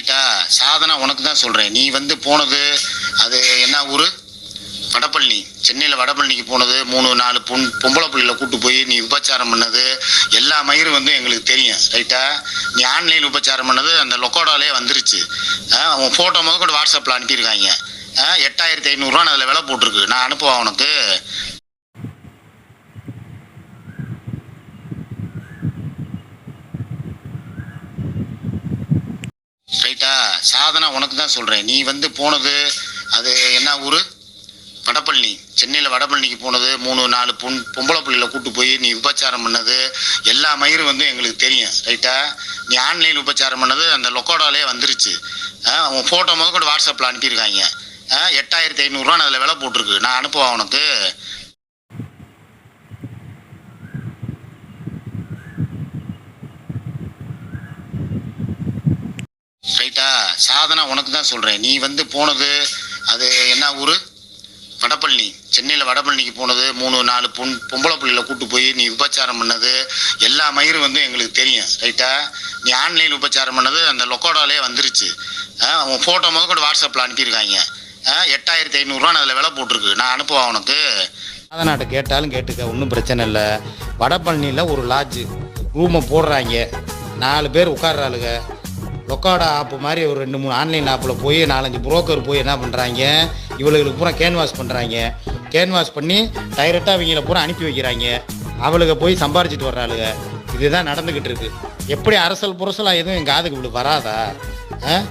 ரைட்டா சாதனா உனக்கு தான் சொல்கிறேன் நீ வந்து போனது அது என்ன ஊர்? வடபழனி. சென்னையில் வடபழனிக்கு போனது மூணு நாலு பொன் பொம்பளை பிள்ளைகளை கூட்டு போய் நீ உபச்சாரம் பண்ணது எல்லா மயிரும் வந்து எங்களுக்கு தெரியும் ரைட்டா நீ ஆன்லைன் உபச்சாரம் பண்ணது அந்த லொக்கோடாலே வந்துருச்சு. உன் ஃபோட்டோ முதல் கூட வாட்ஸ்அப்பில் அனுப்பியிருக்காங்க. எட்டாயிரத்தி ஐநூறுரூவா அதில் விலை போட்டிருக்கு. நான் அனுப்புவேன் உனக்கு. ரைட்டா சாதனா உனக்கு தான் சொல்கிறேன் நீ வந்து போனது அது என்ன ஊர்? வடபழனி. சென்னையில் வடபழனிக்கு போனது மூணு நாலு பொன் பொம்பளை பிள்ளைகளை கூட்டு போய் நீ உபச்சாரம் பண்ணது எல்லா மயிரும் வந்து எங்களுக்கு தெரியும் ரைட்டா நீ ஆன்லைன் உபச்சாரம் பண்ணது அந்த லொக்கோடாலே வந்துருச்சு. அவன் உன் ஃபோட்டோ முதல் கூட வாட்ஸ்அப்பில் அனுப்பியிருக்காங்க. ஆ, எட்டாயிரத்தி ஐநூறுரூவா அதில் விலை போட்டிருக்கு. நான் அனுப்புவேன் உனக்கு. ரைட்டா சாதனா உனக்கு தான் சொல்கிறேன் நீ வந்து போனது அது என்ன ஊர்? வடபழனி. சென்னையில் வடபழனிக்கு போனது மூணு நாலு பொன் பொம்பளை பிள்ளைகளை கூட்டு போய் நீ உபச்சாரம் பண்ணது எல்லா மயிரும் வந்து எங்களுக்கு தெரியும் ரைட்டா நீ ஆன்லைன் உபச்சாரம் பண்ணது அந்த லொக்கோடாலே வந்துருச்சு. அவன் உன் ஃபோட்டோ முதல் கூட வாட்ஸ்அப்பில் அனுப்பியிருக்காங்க. ஆ, எட்டாயிரத்தி ஐநூறுரூவா அதில் விலை போட்டிருக்கு. நான் அனுப்புவா உனக்கு? அதனாட்ட கேட்டாலும் கேட்டுக்க ஒன்றும் பிரச்சனை இல்லை. வடபழனியில் ஒரு லாட்ஜு ரூமை போடுறாங்க. நாலு பேர் உட்கார்றாளுங்க லொக்காடா ஆப்பு மாதிரி ஒரு ரெண்டு மூணு ஆன்லைன் ஆப்பில் போய் நாலஞ்சு புரோக்கர் போய் என்ன பண்ணுறாங்க இவளுக்கு பூரா கேன்வாஸ் பண்ணுறாங்க கேன்வாஸ் பண்ணி டைரெக்டாக அவங்கள பூரா அனுப்பி வைக்கிறாங்க. அவளுக்கு போய் சம்பாரிச்சிட்டு வர்றாளுங்க இதுதான் நடந்துக்கிட்டு இருக்கு. எப்படி அரசல் புரசலாக எதுவும் எங்கள் காதுக்கு இப்படி வராதா? ஆ?